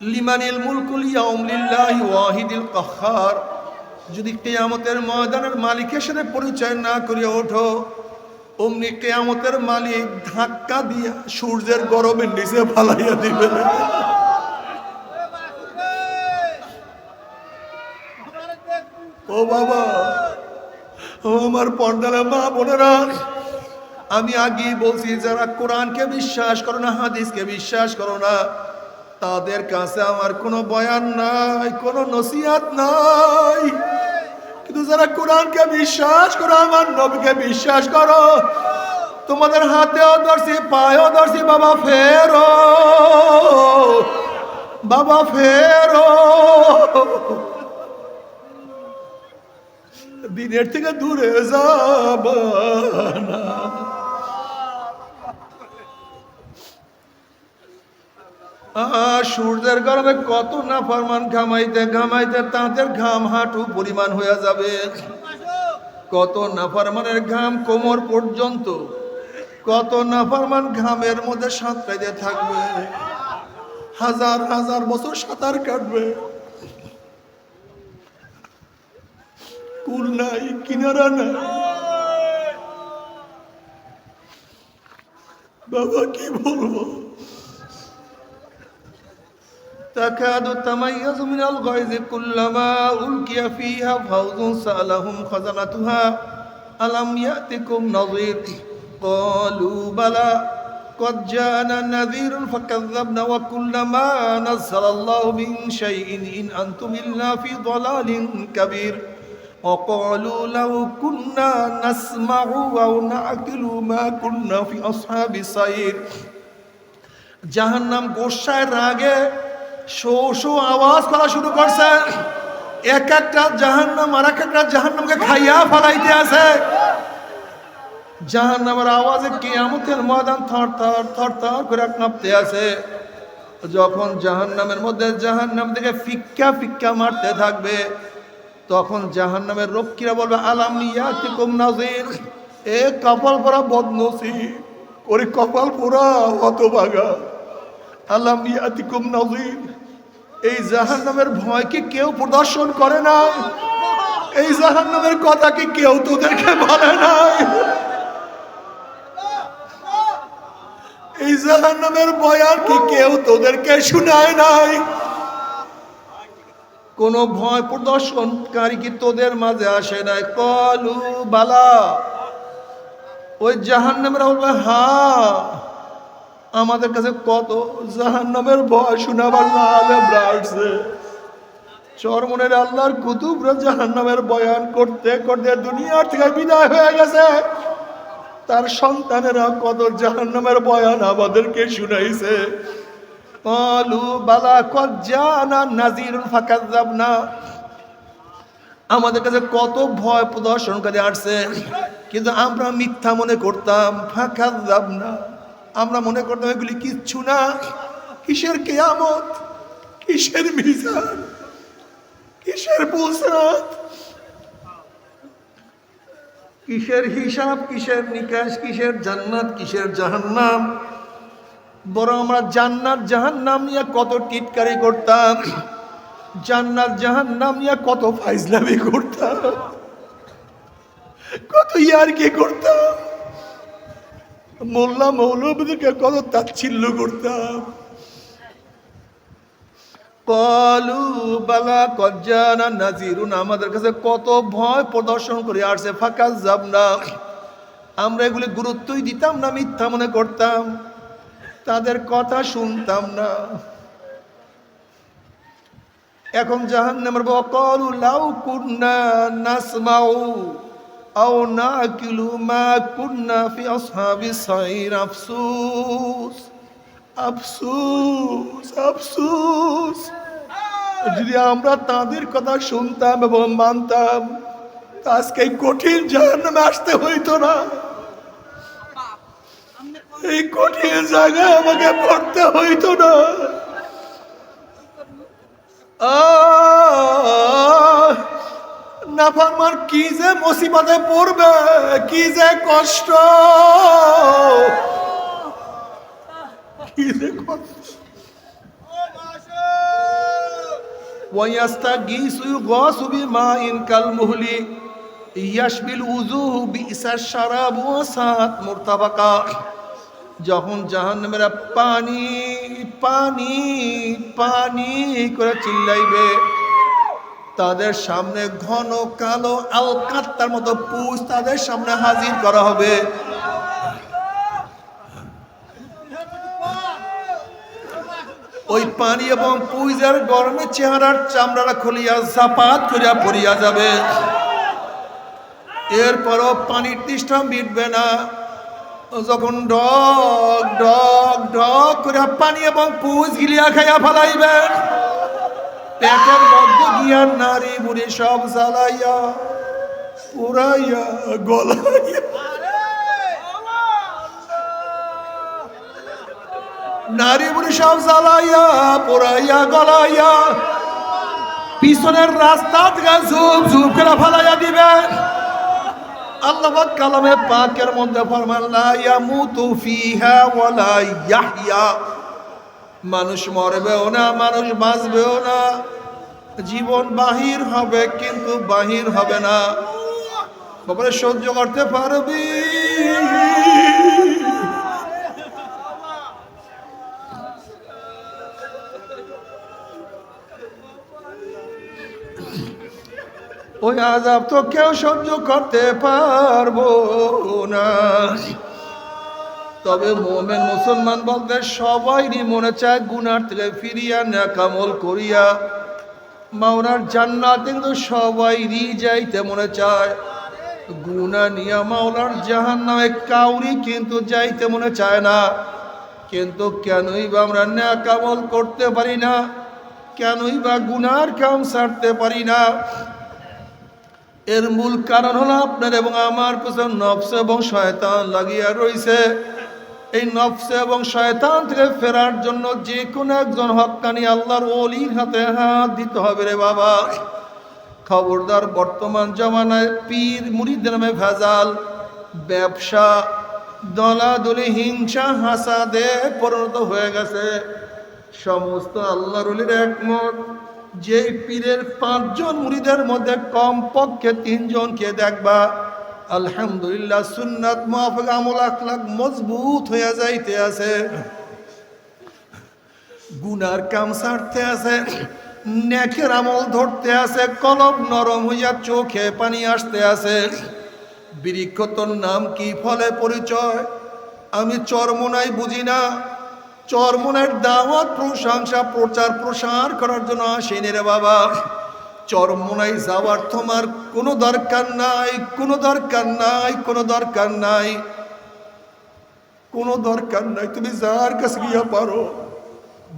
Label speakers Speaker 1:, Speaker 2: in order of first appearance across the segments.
Speaker 1: লিমানিল মুলকুল ইয়াউম লিল্লাহি ওয়াহিদিল যদি কেয়ামতের ময়দানের মালিকের সাথে পরিচয় না করিয়া ওঠো, অমনি কেয়ামতের মালিক ধাক্কা দিয়া সূর্যের গরমের নিচে ফালাইয়া দিবে ও বাবা, ও আমার পর্দালে মা বোনেরা, আমি আগেই বলছি, যারা কোরআনকে বিশ্বাস করো না, হাদিসকে বিশ্বাস করো না তাদের কাছে আমার কোনো বয়ান নাই, কোনো নসিহাত নাই। কিন্তু যারা কোরআনকে বিশ্বাস করো, আমার নবীকে বিশ্বাস করো, তোমাদের হাতেও ধরছি, পায়েও ধরছি, বাবা ফেরো বাবা ফেরো। দিনের থেকে দূরে যাবা না। সূর্যের গরমে কত না ফরমান ঘামাইতে ঘামাইতে তাদের ঘাম হাঁটু পরিমাণ হয়ে যাবে। কত নাফরমানের ঘাম কোমর পর্যন্ত, কত নাফরমান ঘামের মধ্যে সাঁতরাইতে থাকবে। হাজার হাজার বছর সাঁতার কাটবে। কুল নাই, কিনারা নাই। বাবা, কি বলব? تكاد تميز من الغيظ كلما ألقي فيها فوز سألهم خزنتها ألم يأتكم نظير قالوا بلى قد جاءنا نذير فكذبنا وكل ما نزل الله من شيء إن أنتم إلا في ضلال كبير وقالوا لو كنا نسمع أو نعقل ما كنا في أصحاب السعير জাহান্নাম গোসায় রাগে শো শো, আওয়াজ করা শুরু করছে। এক একটা জাহান্নাম আর এক একটা জাহান্নামকে খাইয়া ফেলাইতে আছে। জাহান্নামের আওয়াজে কিয়ামতের ময়দান থর থর থর থর করে কাঁপতে আছে। যখন জাহান্নামের মধ্যে, জাহান্নাম থেকে ফিক্কা ফিক্কা মারতে থাকবে, তখন জাহান্নামের রক্ষীরা বলবে, আলাম ইয়াতিকুম নাজির এ কপাল পরা বদনসি, ওরে কপাল পোড়া হতভাগা। আলাম ইয়াতিকুম নাজির এই জাহান্নামের ভয় কি কেউ প্রদর্শন করে নাই এই জাহান্নামের কথা কি কেউ তোদেরকে বলে নাই এই জাহান জাহান্নামের বয়ান কি কেউ তোদেরকে শুনায় নাই। কোন ভয় প্রদর্শনকারী কি তোদের মাঝে আসে নাই। কলু, বালা। ওই জাহান্নামের বলবে হ্যাঁ আমাদের কাছে কত জাহান্নামের ভয় শোনাবার না আলেমরা আসছে। চরমনের আল্লাহর কুতুবরা জাহান্নামের বয়ান করতে করতে দুনিয়ার থেকে বিদায় হয়ে গেছে। তার সন্তানেরা কত জাহান্নামের বয়ান আমাদেরকে শুনাইছে। কালু বালা কজ্জানা নাজিরুল ফাকাজ্জাবনা আমাদের কাছে কত ভয় প্রদর্শনকারী আসছে। কিন্তু আমরা মিথ্যা মনে করতাম ফাকাজ্জাবনা আমরা মনে করতাম এগুলি কিচ্ছু না। কিসের কেয়ামত? কিসের মিজান? কিসের বুসরাত কিসের হিসাব, কিসের নিকাশ, কিসের জান্নাত, কিসের জাহান্নাম? বরং আমরা জান্নাত, জাহান্নাম নিয়ে কত টিটকারি করতাম। জান্নাত, জাহান্নাম নিয়ে কত ফাইজলামি করতাম। কত ইয়ারকি করতাম। মোল্লা মৌলবীদেরকে কত তাচ্ছিল্য করতাম। কলু বালা কজ্জানা নাজিরুন, আমাদের কাছে কত ভয় প্রদর্শন করে আসছে, ফাঁকা যাব না। আমরা এগুলি গুরুত্বই দিতাম না, মিথ্যা মনে করতাম। তাদের কথা শুনতাম না। এখন জাহান নামের বকলু লাউ কুন্না নাসমাউ। আও নাকিলু মা কুন্না ফি আসহাবি সাইর আফসুস। আফসুস আফসুস। যদি আমরা তাদের কথা শুনতাম এবং মানতাম আজকে কঠিন জাহান্নামে আসতে হইতো না। এই কঠিন জায়গায় আমাকে পড়তে হইতো না। আহ, নাফরমান কি যে মুসিবতে পড়বে, কি যে কষ্ট। কি যে কষ্ট। ওয়াইয়াস্তাগীসু ইউগাসু বিমাইন কালমুহলি ইয়াশবিল উজুহু বিইসাশ শারাবু ওয়াসাত মুরতাবাকা। যখন জাহান্নামেরা পানি পানি পানি করে চিল্লাইবে তাদের সামনে ঘন কালো আলকাত্তার মতো পুষ তাদের সামনে হাজির করা হবে। ওই পানি এবং পুইজার গরমে চেহারার চামড়াটা খুলিয়া জাপাত করিয়া পড়িয়া যাবে। এরপরও পানির তৃষ্ঠা মিটবে না। যখন ডগ ডগ ডগ করিয়া পানি এবং পুজ গিলিয়া খাইয়া ফেলাইবেন। পেটের মধ্যে গিয়া নারী, বুড়ি সব জ্বালাইয়া, পুরাইয়া, গলাইয়া। নারী, বুড়ি সব জ্বালাইয়া, পুরাইয়া, গলাইয়া। পিছনের রাস্তা থেকে ঝুপ ঝুপ করে ফেলাইয়া দিবে। আল্লাহ কালামে পাকের মধ্যে ফরমান লা ইয়ামুতু ফিহা ওয়ালা ইয়াহইয়া। মানুষ মরবেও না, মানুষ বাঁচবেও না। জীবন বাহির হবে, কিন্তু বাহির হবে না। বাবারে, সহ্য করতে পারবি? ওই আজাব তো কেউ সহ্য করতে পারব না। তবে মোমেন মুসলমান বলতে সবাইরই মনে চায় গুনার থেকে ফিরিয়া নাকামল করিয়া। মাওনার জান্নাত কিন্তু সবাইরই যাইতে মনে চায়। গুনা নিয়া মাওলার জাহান নামে কাউরি কিন্তু যাইতে মনে চায় না। কিন্তু কেনই বা আমরা নাকামল করতে পারি না? কেনই বা গুনার কাম সারতে পারি না? এর মূল কারণ হলো আপনার এবং আমার পেছনে নফস এবং শয়তান লাগিয়া রয়েছে এই নফস এবং শয়তান থেকে ফেরার জন্য যে কোনো একজন হক্কানি আল্লাহর অলির হাতে হাত দিতে হবে রে বাবা। খবরদার বর্তমান জমানায় পীর মুড়িদের নামে ভেজাল, ব্যবসা, দলাদলি, হিংসা, হাসাদে পরিণত হয়ে গেছে। সমস্ত আল্লাহর অলির একমত, যে পীরের পাঁচজন মুড়িদের মধ্যে কমপক্ষে তিনজনকে দেখবা। আলহামদুলিল্লাহ, সুন্নাত মুআফিক আমল, আখলাক মজবুত হয়ে যাইতে আছে। গুনার কাম ছাড়তে আছে, নেকের আমল ধরতে আছে, কলব নরম হইয়া চোখে পানি আসতে আছে। বৃক্ষ তোর নাম কি ফলে পরিচয়? আমি চরমনাই বুঝি না। চরমনের দাওয়াত, প্রশংসা প্রচার প্রসার করার জন্য আসেনি রে বাবা। চরমনাই যাওয়ার তোমার কোনো দরকার নাই, কোনো দরকার নাই, কোনো দরকার নাই। কোনো দরকার নাই, তুমি যার কাছে গিয়া পারো,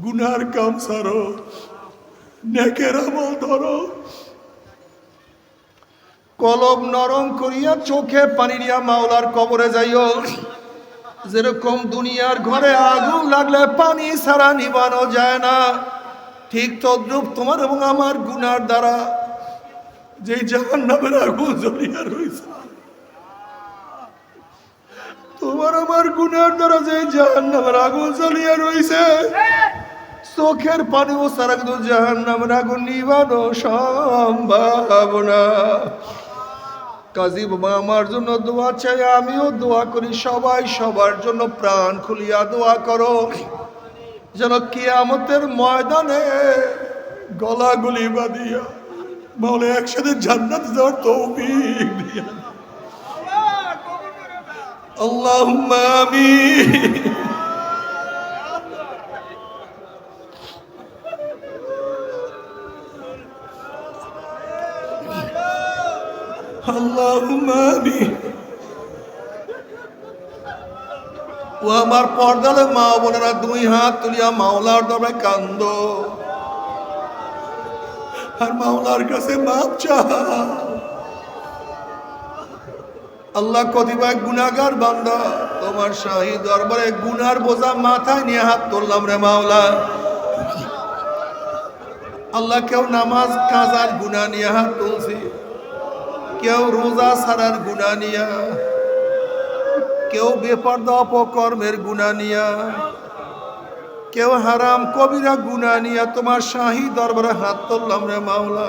Speaker 1: গুনার কাম সারো, নেকের আমল ধরো। কলম নরম করিয়া চোখে পানি নিয়া মাওলার কবরে যাইও। যেরকম দুনিয়ার ঘরে আগুন লাগলে পানি ছাড়া নিবানো যায় না। ঠিক তদ্রুপ তোমার এবং আমার গুনার দ্বারা যে জাহান নামের আগুন জ্বলিয়া রয়েছে তোমার আমার গুনার দ্বারা যে জাহান নামের আগুন জ্বলিয়া রয়েছে চোখের পানিও সারা কিন্তু জাহান নামের আগুন নিবানো সম্ভব না কাজী বাবা, আমার জন্য দোয়া চাই, আমিও দোয়া করি, সবাই সবার জন্য প্রাণ খুলিয়া দোয়া করো। যেন কিয়ামতের ময়দানে গলাগুলি বাঁধিয়া বলে একসাথে জান্নাত যাওয়ার তৌফিক দিয়া। আমিন। আল্লাহুম্মা আমিন। ও আমার পর্দালে মা বোনেরা, দুই হাত তুলিয়া মাওলার দরবারে কান্দ। আর মাওলার কাছে মাপ চাও আল্লাহ কতিপয় গুনাগার বান্দা, তোমার শাহী দরবারে গুনার বোঝা মাথায় নিয়ে হাত তুললাম রে মাওলা। আল্লাহ কেউ নামাজ, কাজার গুনা নিয়ে হাত তুলছি, কেউ রোজা সারার গুনা নিয়া কেউ বেপর্দা অপকর্মের গুণা নিয়া, কেউ হারাম কবিরা গুনা নিয়া তোমার শাহী দরবারে হাত তুললাম রে মাওলা।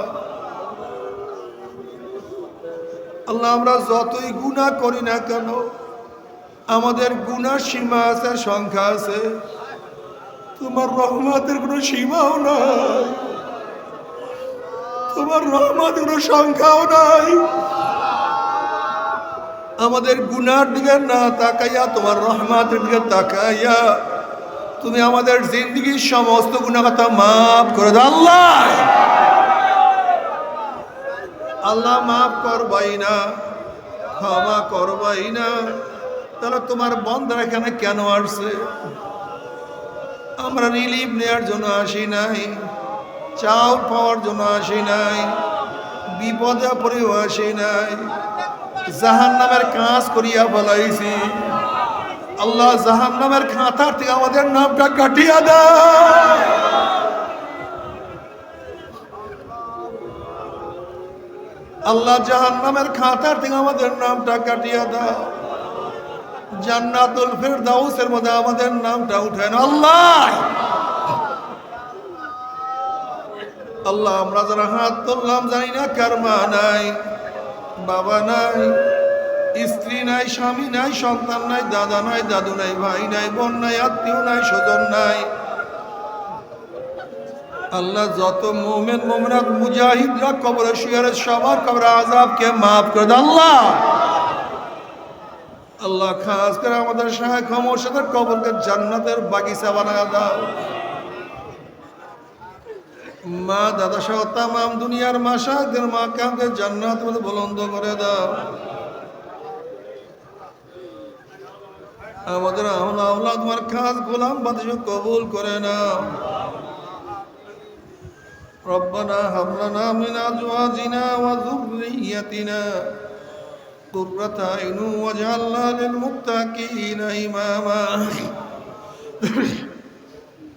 Speaker 1: আল্লাহ, আমরা যতই গুনাহ করি না কেন, আমাদের গুনার সীমা আছে, সংখ্যা আছে। তোমার রহমতের কোনো সীমাও নাই। তোমার রহমতের কোনো সংখ্যাও নাই। আমাদের গুনার দিকে না তাকাইয়া, তোমার রহমতের দিকে তাকাইয়া তুমি আমাদের জিন্দগির সমস্ত গুণাগতা মাফ করে দাও। আল্লাহ! আল্লাহ মাফ করবাই না, ক্ষমা করবাই না। তাহলে তোমার বন্ধরা এখানে কেন আসছে? আমরা রিলিফ নেওয়ার জন্য আসি নাই, চাউল পাওয়ার জন্য আসি নাই, বিপদে পড়েও আসি নাই। জাহান নামের কাজ করিয়া বলাইছি আল্লাহ জাহান নামের খাতার থেকে আমাদের নামটা কাটিয়া দাও। আল্লাহ জাহান নামের খাতার থেকে আমাদের নামটা কাটিয়া দাও। জান্নাতুল ফেরদাউসের মধ্যে আমাদের নামটা উঠেন আল্লাহ! আল্লাহ, আমরা যারা হাত তুললাম জানি না কার মা নাই। বাবা নাই, স্ত্রী নাই, স্বামী নাই, সন্তান নাই, দাদা নাই, দাদু নাই, ভাই নাই, বোন নাই, আত্মীয় নাই, স্বজন নাই। আল্লাহ যত মোমেন, মোমনাত, মুজাহিদরা কবরে শুয়ারে সবার কবর আজাবকে মাফ করে আল্লাহ। আল্লাহ খাস করে আমাদের শাহ খমর্ষদের কবরকে জান্নাতের বাগিচা বানায় দাও। মা দাদা সহ তামাম দুনিয়ার মাসাদের মা কামকে জান্নাত মধ্যে বুলন্দ করে দাও আমাদের আওলা আওলা তোমার খাস গোলাম বাদশ কবুল করে নাও ربنا هب لنا من ازواجنا وذريتنا قرة اعين واجعلنا للمتقين اماما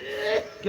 Speaker 1: না